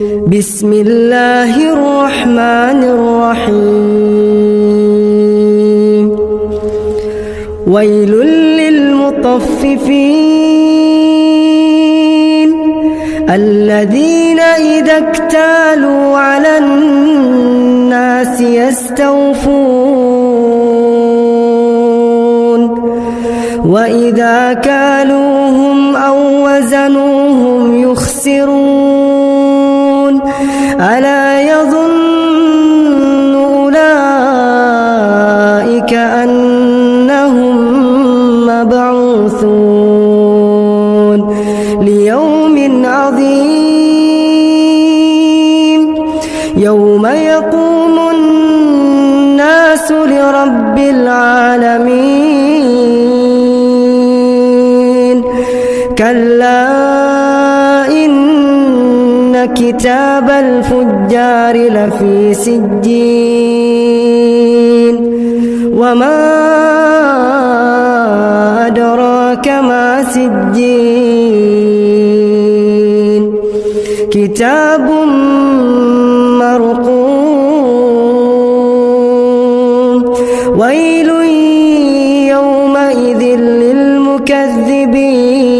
بسم الله الرحمن الرحيم. ويل للمطففين الذين إذا اكتالوا على الناس يستوفون. وإذا كالوهم أو وزنوهم يخسرون. ألا يظن أولئك أنهم مبعوثون ليوم عظيم يوم يقوم الناس لرب العالمين كلا كتاب الفجار لفي سجين. وما أدراك ما سجين. كتاب مرقوم. ويل يومئذ للمكذبين.